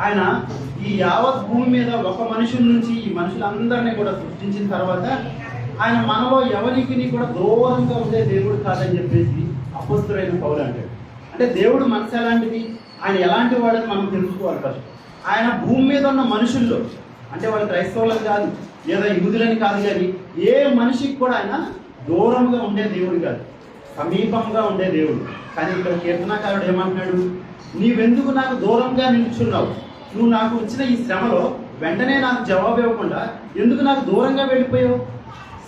ఆయన ఈ యావత్ భూమి మీద ఒక మనుషుల నుంచి ఈ మనుషులందరినీ కూడా సృష్టించిన తర్వాత ఆయన మనలో ఎవరికి కూడా దూరంగా ఉండే దేవుడు కాదని చెప్పేసి అపస్తుడైన పౌరు అంటాడు. అంటే దేవుడు మనసు ఎలాంటిది? ఆయన ఎలాంటి వాడని మనం తెలుసుకోవాలి ఫస్ట్ ఆయన భూమి మీద ఉన్న మనుషుల్లో అంటే వాళ్ళు క్రైస్తవులకు కాదు లేదా యూదులని కాదు కానీ ఏ మనిషికి కూడా ఆయన దూరంగా ఉండే దేవుడు కాదు. సమీపంగా ఉండే దేవుడు. కానీ ఇక్కడ కీర్తనాకారుడు ఏమంటున్నాడు? నీవెందుకు నాకు దూరంగా నిల్చున్నావు? నువ్వు నాకు వచ్చిన ఈ శ్రమలో వెంటనే నాకు జవాబు ఇవ్వకుండా ఎందుకు నాకు దూరంగా వెళ్ళిపోయావు?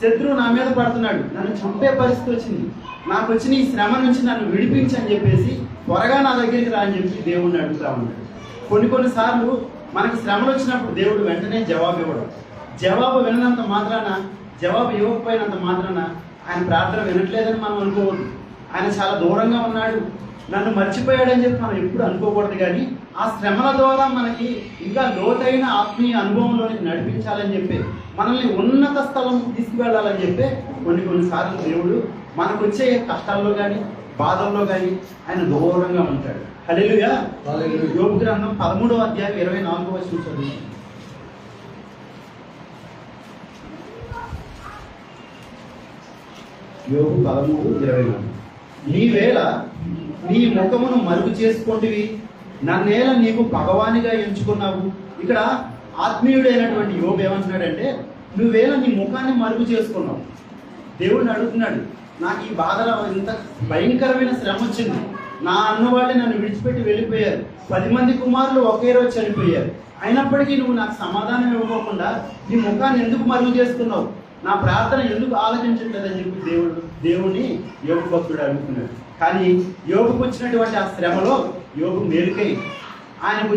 శత్రువు నా మీద పడుతున్నాడు. నన్ను చంపే పరిస్థితి వచ్చింది. నాకు వచ్చిన ఈ శ్రమ నుంచి నన్ను విడిపించి అని చెప్పేసి త్వరగా నా దగ్గరికి రా అని చెప్పి దేవుడిని అడుగుతా ఉన్నాడు. కొన్ని కొన్ని సార్లు మనకి శ్రమలు వచ్చినప్పుడు దేవుడు వెంటనే జవాబు ఇవ్వడం. జవాబు విననంత మాత్రాన జవాబు ఇవ్వకపోయినంత మాత్రాన ఆయన ప్రార్థన వినట్లేదని మనం అనుకోవద్దు. ఆయన చాలా దూరంగా ఉన్నాడు. నన్ను మర్చిపోయాడని చెప్పి మనం ఎప్పుడు అనుకోకూడదు కానీ ఆ శ్రమల ద్వారా మనకి ఇంకా లోతైన ఆత్మీయ అనుభవంలోనికి నడిపించాలని చెప్పి మనల్ని ఉన్నత స్థలం తీసుకువెళ్ళాలని చెప్పి కొన్ని కొన్నిసార్లు దేవుడు మనకు వచ్చే కష్టాల్లో కానీ బాధల్లో కానీ ఆయన దూరంగా ఉంటాడు. హల్లెలూయా. యోగు గ్రంథం పదమూడవ అధ్యాయం ఇరవై నాలుగవ వచ్చిన యోగు పదమూడు ఇరవై నాలుగు నీవేళ నీ ముఖమును మరుగు చేసుకుంటివి నన్నేల నీకు భగవానిగా ఎంచుకున్నావు. ఇక్కడ ఆత్మీయుడైనటువంటి యోగు ఏమంటున్నాడంటే నువ్వేళ నీ ముఖాన్ని మరుగు చేసుకున్నావు. దేవుడిని అడుగుతున్నాడు నాకు ఈ బాధలో ఇంత భయంకరమైన శ్రమ వచ్చింది. నా అన్నవాళ్ళు నన్ను విడిచిపెట్టి వెళ్ళిపోయారు. పది మంది కుమారులు ఒకే రోజు చనిపోయారు. అయినప్పటికీ నువ్వు నాకు సమాధానం ఇవ్వకుండా నీ ముఖాన్ని ఎందుకు మరుగు చేసుకున్నావు? నా ప్రార్థన ఎందుకు ఆలోచించట్లేదని చెప్పి దేవుడు దేవుని యోగ భక్తుడు అనుకున్నాడు కానీ యోగుకు వచ్చినటువంటి ఆ శ్రమలో యోగు మేలుకై ఆయనకు